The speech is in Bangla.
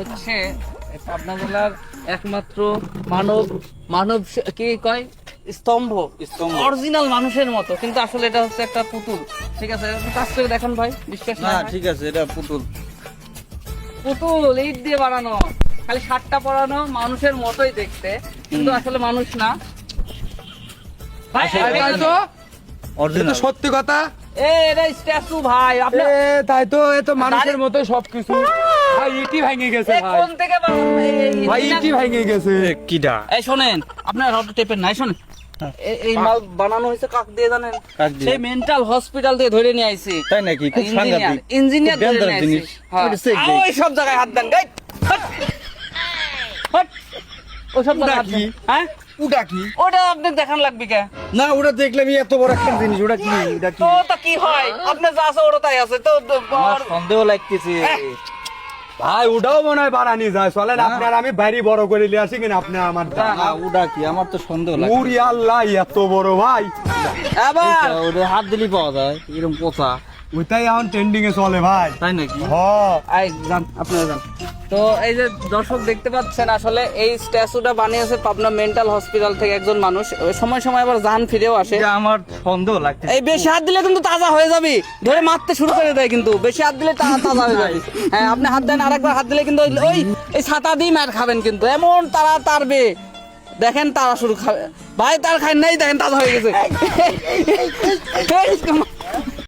হচ্ছে পাবনা জেলার একমাত্র মানব মানব কি কয়? স্তম্ভ। স্তম্ভ। অরিজিনাল মানুষের মতো কিন্তু আসলে এটা হচ্ছে একটা পুতুল। ঠিক আছে কাজ করে দেখান ভাই বিশ্বাস না ঠিক আছে এটা পুতুল। পুতুল ইট দিয়ে বানানো। খালি শার্টটা পরানো মানুষের মতোই দেখতে কিন্তু আসলে মানুষ না। সত্যি কথা। এ এটা স্ট্যাচু ভাই আপনি তাই তো এ তো মানুষের মতো সবকিছু। ভাই ইটি ভেঙে গেছে ভাই। কোন থেকে বানানো? এই- এই- ভাই ইটি ভেঙে গেছে। কিডা এই শোনেন আপনার রড টেপের নাই শোনেন। এই মাল বানানো হয়েছে কাক দিয়ে জানেন? সেই মেন্টাল হসপিটাল থেকে ধরে নিয়ে আইছি। তাই নাকি? খুব সাংঘাতিক। ইঞ্জিনিয়ার ধরে নিয়ে আইছি। হ্যাঁ। এটা check আও, দিই। ওই সব জায়গায় হাত দেন গাই। হট। হট। ওই সব জায়গায় হাত দেন। হ্যাঁ? উটা কি? ওটা আপনি দেখান লাগবে কে? না ওটা দেখলাম এত বড় একটা জিনিস ওটা কি ওটা কি? তো কি হয়? আপনার যা আছে ওটা তাই আছে তো তো- সন্দেহ লাগতেছে। ভাই ওটাও মনে হয় বাড়ানি যায় চলেন। আপনার আমি বাড়ি বড় করে নিয়ে আসি কিনা আপনি আমার ওটা কি? আমার তো সন্দেহ লাগে উরি আল্লাহ এত বড় ভাই। আবার ওটা হাত দিলেই পাওয়া যায় এরকম পোচা ওইটাই এখন ট্রেন্ডিং এ চলে ভাই। তাই নাকি? যান আপনারা যান। তো এই যে দর্শক দেখতে পাচ্ছেন আসলে এই স্ট্যাচুটা বানিয়েছে পাবনা মেন্টাল হসপিটাল থেকে একজন মানুষ। সময় সময় আবার জান ফিরেও আসে। আমার সন্দেহ লাগতেছে এই বেশি হাত দিলে কিন্তু তাজা হয়ে যাবে। ধরে মারতে শুরু করে দেয় কিন্তু। বেশি হাত দিলে তাজা হয়ে যাবে। হ্যাঁ আপনি হাত দেন আরেকবার হাত দিলে কিন্তু ওই- এই ছাতা দিয়ে মার খাবেন কিন্তু এমন তারা তারবে দেখেন তারা শুরু খাবে ভাই তার খাই নাই দেখেন তারা হয়ে গেছে